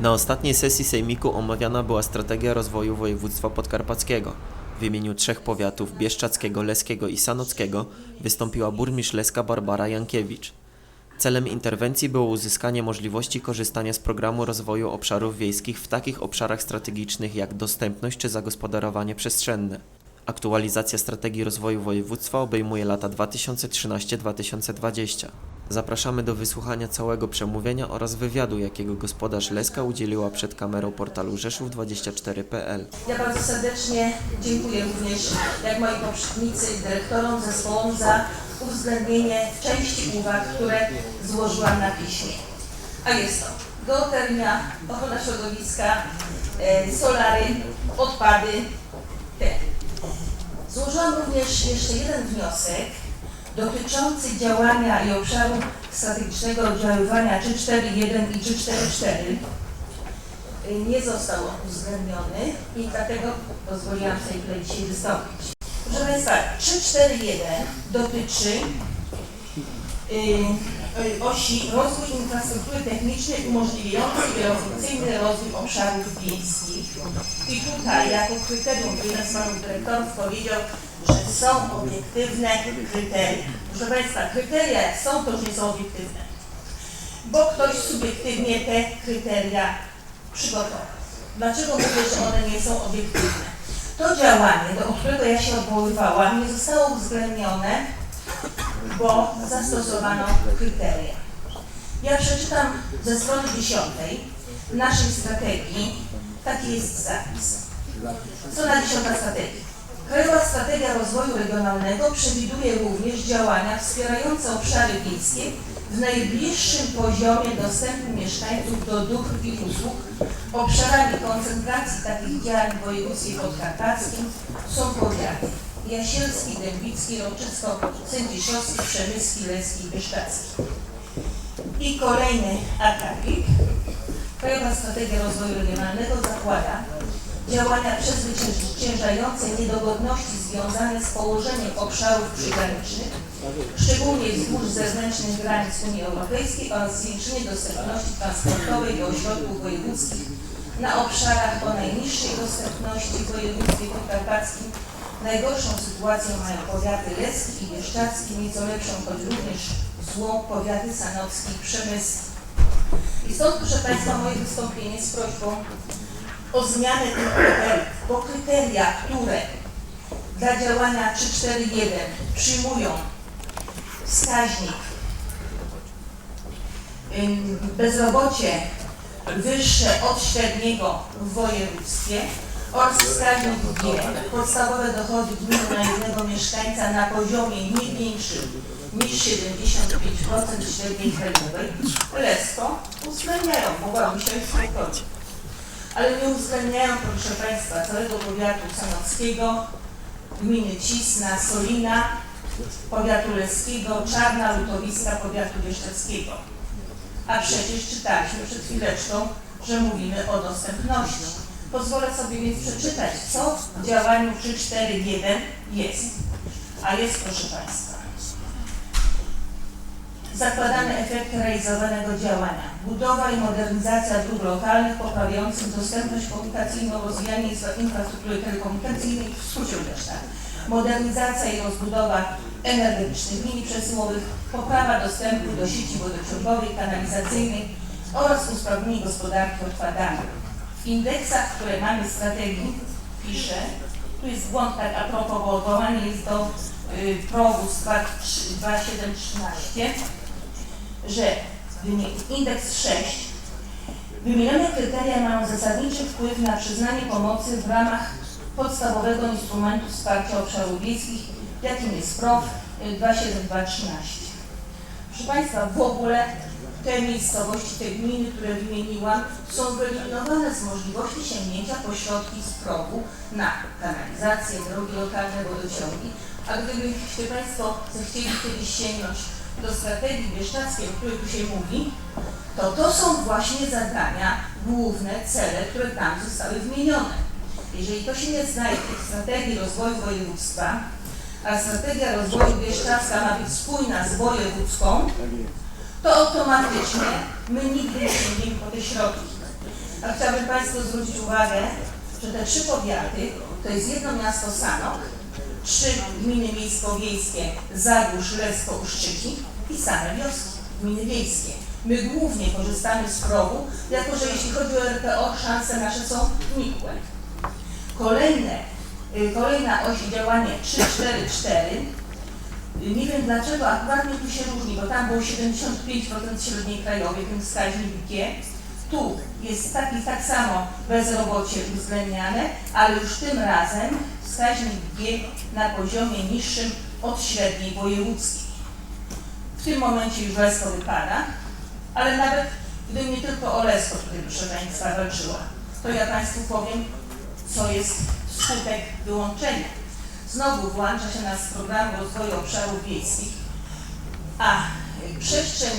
Na ostatniej sesji sejmiku omawiana była strategia rozwoju województwa podkarpackiego. W imieniu trzech powiatów Bieszczackiego, Leskiego i Sanockiego wystąpiła burmistrz Leska Barbara Jankiewicz. Celem interwencji było uzyskanie możliwości korzystania z programu rozwoju obszarów wiejskich w takich obszarach strategicznych jak dostępność czy zagospodarowanie przestrzenne. Aktualizacja strategii rozwoju województwa obejmuje lata 2013-2020. Zapraszamy do wysłuchania całego przemówienia oraz wywiadu, jakiego gospodarz Leska udzieliła przed kamerą portalu Rzeszów24.pl. Ja bardzo serdecznie dziękuję również, jak moi poprzednicy, dyrektorom, zespołom za uwzględnienie części uwag, które złożyłam na piśmie. A jest to geotermia, ochrona środowiska, e, solary, odpady. Złożyłam również jeszcze jeden wniosek dotyczący działania i obszaru strategicznego oddziaływania 341 i 344 nie został on uwzględniony i dlatego pozwoliłam sobie tutaj dzisiaj wystąpić. Proszę Państwa, 341 dotyczy y, y, osi rozwój infrastruktury technicznej umożliwiającej wielofunkcyjny rozwój obszarów wiejskich. I tutaj jako kryterium jeden z panów dyrektorów powiedział, że są obiektywne kryteria. Proszę Państwa, kryteria są, to już nie są obiektywne. Bo ktoś subiektywnie te kryteria przygotował. Dlaczego mówię, że one nie są obiektywne? To działanie, do którego ja się odwoływałam, nie zostało uwzględnione, bo zastosowano kryteria. Ja przeczytam ze strony 10 naszej strategii, taki jest zapis. Strona 10 strategii. Strategia Rozwoju Regionalnego przewiduje również działania wspierające obszary wiejskie w najbliższym poziomie dostępu mieszkańców do dóbr i usług. Obszarami koncentracji takich działań w województwie podkarpackim są powiaty Jasielski, Dębicki, Roczysko, Sędziszowski, Przemyski, Leski i Bieszczadzki. I kolejny akapit. Krajowa Strategia Rozwoju Regionalnego zakłada działania przezwyciężające niedogodności związane z położeniem obszarów przygranicznych, szczególnie wzdłuż zewnętrznych granic Unii Europejskiej oraz zwiększenie dostępności transportowej do ośrodków wojewódzkich na obszarach o najniższej dostępności w województwie podkarpackim. Najgorszą sytuację mają powiaty leski i bieszczacki, nieco lepszą, choć również złą powiaty sanocki i przemysł. I stąd, proszę Państwa, moje wystąpienie z prośbą o zmianę tych kryteriów, bo kryteria, które dla działania 341 przyjmują wskaźnik bezrobocie wyższe od średniego w województwie oraz wskaźnik G, podstawowe dochody gminy na jednego mieszkańca na poziomie nie większym niż 75% średniej krajowej, Lesko uwzględniają, mogłabym się spokojnie ale nie uwzględniają, proszę Państwa, całego powiatu sanockiego, gminy Cisna, Solina, powiatu leskiego, Czarna, Lutowiska, powiatu bieszczadzkiego. A przecież czytaliśmy przed chwileczką, że mówimy o dostępności. Pozwolę sobie więc przeczytać, co w działaniu 341 jest. A jest, proszę Państwa, zakładane efekty realizowanego działania. Budowa i modernizacja dróg lokalnych poprawiających dostępność komunikacyjną, rozwijanie infra- infrastruktury telekomunikacyjnej, w skrócie tak. Modernizacja i rozbudowa energetycznych linii przesyłowych, poprawa dostępu do sieci wodociągowej, kanalizacyjnej oraz usprawnienie gospodarki odpadami. W indeksach, które mamy z strategii, pisze, tu jest błąd tak a propos, bo odwołanie jest do y, progu z 2713, że indeks 6 Wymienione kryteria mają zasadniczy wpływ na przyznanie pomocy w ramach podstawowego instrumentu wsparcia obszarów wiejskich, jakim jest PROW y, 27213. Proszę Państwa, w ogóle te miejscowości, te gminy, które wymieniłam, są wyeliminowane z możliwości sięgnięcia po środki z progu na kanalizację, drogi lokalne, wodociągi. A gdybyście Państwo zechcieli kiedyś sięgnąć do strategii bieszczackiej, o której tu się mówi, to to są właśnie zadania, główne cele, które tam zostały wymienione. Jeżeli to się nie znajdzie w strategii rozwoju województwa, a strategia rozwoju bieszczacka ma być spójna z wojewódzką, to automatycznie my nigdy nie sięgniemy po te środki. A chciałabym Państwu zwrócić uwagę, że te trzy powiaty to jest jedno miasto Sanok, trzy gminy miejsko-wiejskie Zagórz, Lesko, Uszczyki i same wioski, gminy wiejskie. My głównie korzystamy z progu, jako że jeśli chodzi o RPO, szanse nasze są nikłe. Kolejne, y, kolejna oś działanie 344. Y, Nie wiem dlaczego akurat tu się różni, bo tam było 75% średniej krajowej, ten wskaźnik G. Tu jest taki, tak samo bezrobocie uwzględniane, ale już tym razem wskaźnik G na poziomie niższym od średniej wojewódzkiej. W tym momencie już Lesko wypada, ale nawet gdyby nie tylko o Lesko tutaj proszę Państwa walczyła, to ja Państwu powiem, co jest skutek wyłączenia. Znowu włącza się nas z programu rozwoju obszarów wiejskich, a przestrzeń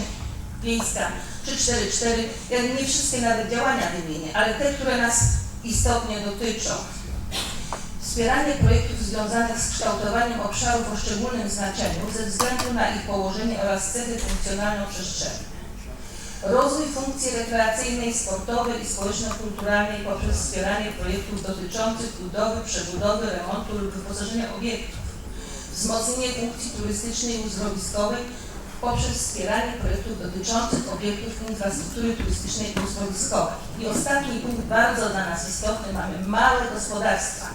wiejska 344, ja nie wszystkie nawet działania wymienię, ale te, które nas istotnie dotyczą. Wspieranie projektów związanych z kształtowaniem obszarów o szczególnym znaczeniu ze względu na ich położenie oraz cechy funkcjonalno-przestrzenne. Rozwój funkcji rekreacyjnej, sportowej i społeczno-kulturalnej poprzez wspieranie projektów dotyczących budowy, przebudowy, remontu lub wyposażenia obiektów. Wzmocnienie funkcji turystycznej i uzdrowiskowej poprzez wspieranie projektów dotyczących obiektów infrastruktury turystycznej i uzdrowiskowej. I ostatni punkt, bardzo dla nas istotny, mamy małe gospodarstwa.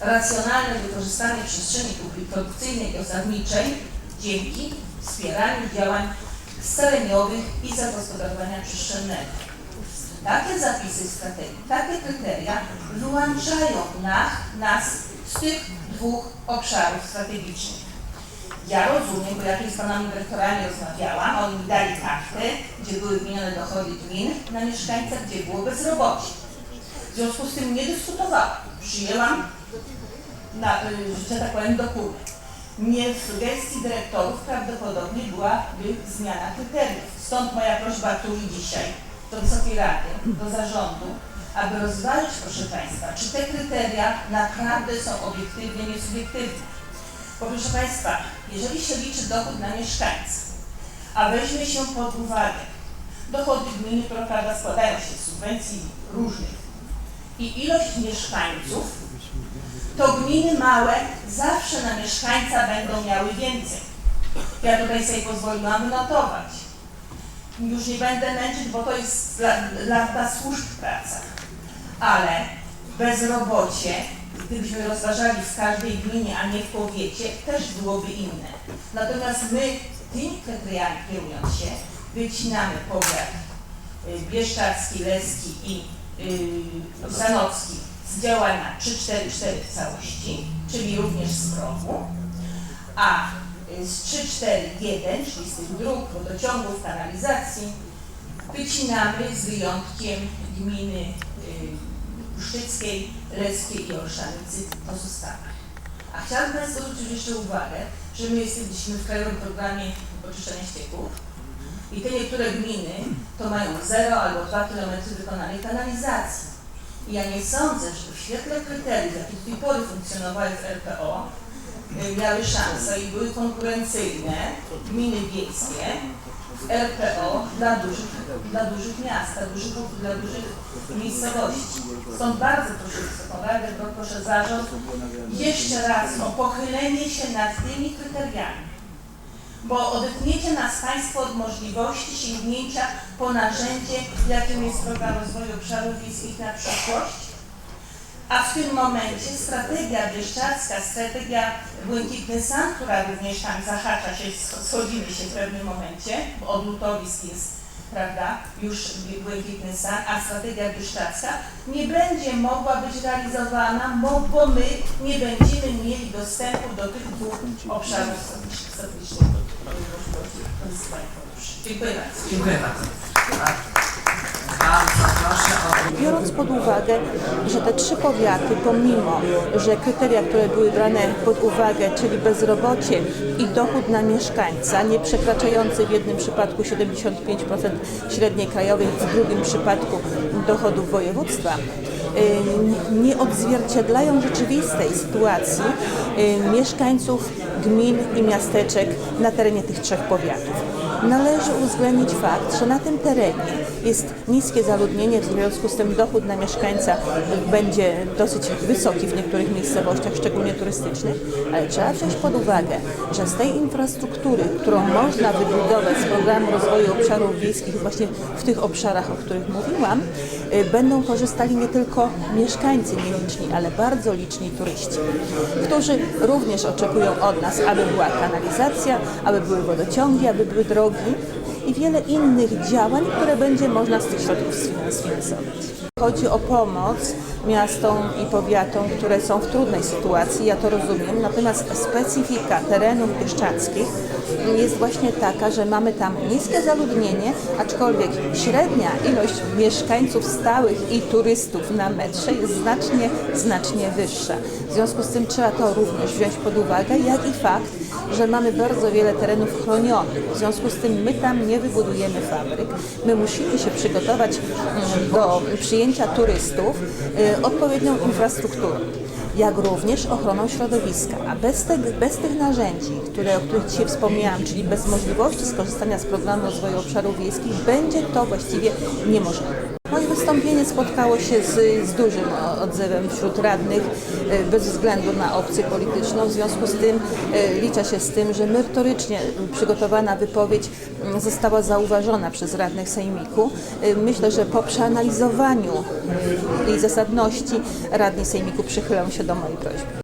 Racjonalne wykorzystanie przestrzeni produkcyjnej i osadniczej dzięki wspieraniu działań scaleniowych i zagospodarowania przestrzennego. Takie zapisy strategii, takie kryteria wyłączają na, nas z tych dwóch obszarów strategicznych. Ja rozumiem, bo ja z panami dyrektorami rozmawiałam, oni mi dali kartę, gdzie były wymienione dochody gmin na mieszkańca, gdzie było bezrobocie. W związku z tym nie dyskutowałam. Przyjęłam, na, y, że tak powiem, dokument. Nie w sugestii dyrektorów prawdopodobnie byłaby zmiana kryteriów. Stąd moja prośba tu i dzisiaj do Wysokiej Rady, do zarządu, aby rozważyć, proszę Państwa, czy te kryteria naprawdę są obiektywne, nie subiektywne. Bo proszę Państwa, jeżeli się liczy dochód na mieszkańca, a weźmie się pod uwagę dochody gminy, które prawda składają się z subwencji różnych i ilość mieszkańców, to gminy małe zawsze na mieszkańca będą miały więcej. Ja tutaj sobie pozwoliłam wynotować. Już nie będę męczyć, bo to jest dla, dla, dla służb praca. Ale bezrobocie, gdybyśmy rozważali w każdej gminie, a nie w powiecie, też byłoby inne. Natomiast my tymi kryteriami kierując się, wycinamy powiat y, bieszczadzki, leski i y, sanocki z działania 344 w całości, czyli również z progu, a y, z 341, czyli z tych dróg, wodociągów, kanalizacji, wycinamy z wyjątkiem gminy y, Szczyckiej, Leskiej i Olszanicy pozostałe. A chciałabym Państwu zwrócić jeszcze uwagę, że my jesteśmy w Krajowym Programie Oczyszczania Ścieków i te niektóre gminy to mają 0 albo 2 km wykonanej kanalizacji. I ja nie sądzę, że w świetle kryteriów, jakie do tej pory funkcjonowały w RPO, y, miały szansę i były konkurencyjne gminy wiejskie w RPO dla dużych, dla dużych miast, dla dużych, dla dużych miejscowości. Stąd bardzo proszę Wysoką Radę, pro- proszę zarząd jeszcze raz o pochylenie się nad tymi kryteriami. Bo odetniecie nas Państwo od możliwości sięgnięcia po narzędzie, jakim jest program rozwoju obszarów wiejskich na przyszłość. A w tym momencie strategia bieszczadzka, strategia Błękitny Sam, która również tam zahacza się, sch- schodzimy się w pewnym momencie, bo od lutowisk jest, prawda, już Błękitny Sam, a strategia bieszczadzka nie będzie mogła być realizowana, bo, my nie będziemy mieli dostępu do tych dwóch obszarów strategicznych. Dziękuję bardzo. Dziękuję bardzo. Biorąc pod uwagę, że te trzy powiaty, pomimo, że kryteria, które były brane pod uwagę, czyli bezrobocie i dochód na mieszkańca, nie przekraczający w jednym przypadku 75% średniej krajowej, w drugim przypadku dochodów województwa, y, nie odzwierciedlają rzeczywistej sytuacji y, mieszkańców gmin i miasteczek na terenie tych trzech powiatów. Należy uwzględnić fakt, że na tym terenie jest niskie zaludnienie, w związku z tym dochód na mieszkańca będzie dosyć wysoki w niektórych miejscowościach, szczególnie turystycznych, ale trzeba wziąć pod uwagę, że z tej infrastruktury, którą można wybudować z programu rozwoju obszarów wiejskich właśnie w tych obszarach, o których mówiłam, y, będą korzystali nie tylko mieszkańcy nieliczni, ale bardzo liczni turyści, którzy również oczekują od nas, aby była kanalizacja, aby były wodociągi, aby były drogi i wiele innych działań, które będzie można z tych środków sfinans- sfinansować. Chodzi o pomoc miastom i powiatom, które są w trudnej sytuacji, ja to rozumiem, natomiast specyfika terenów bieszczadzkich jest właśnie taka, że mamy tam niskie zaludnienie, aczkolwiek średnia ilość mieszkańców stałych i turystów na metrze jest znacznie, znacznie wyższa. W związku z tym trzeba to również wziąć pod uwagę, jak i fakt, że mamy bardzo wiele terenów chronionych. W związku z tym my tam nie wybudujemy fabryk. My musimy się przygotować mm, do przyjęcia turystów y, odpowiednią infrastrukturą jak również ochroną środowiska. A bez, te, bez tych narzędzi, które, o których dzisiaj wspomniałam, czyli bez możliwości skorzystania z programu rozwoju obszarów wiejskich, będzie to właściwie niemożliwe. Wystąpienie spotkało się z, z dużym odzewem wśród radnych, e, bez względu na opcję polityczną. W związku z tym e, liczę się z tym, że merytorycznie przygotowana wypowiedź m, została zauważona przez radnych Sejmiku. E, Myślę, że po przeanalizowaniu jej zasadności radni Sejmiku przychylą się do mojej prośby.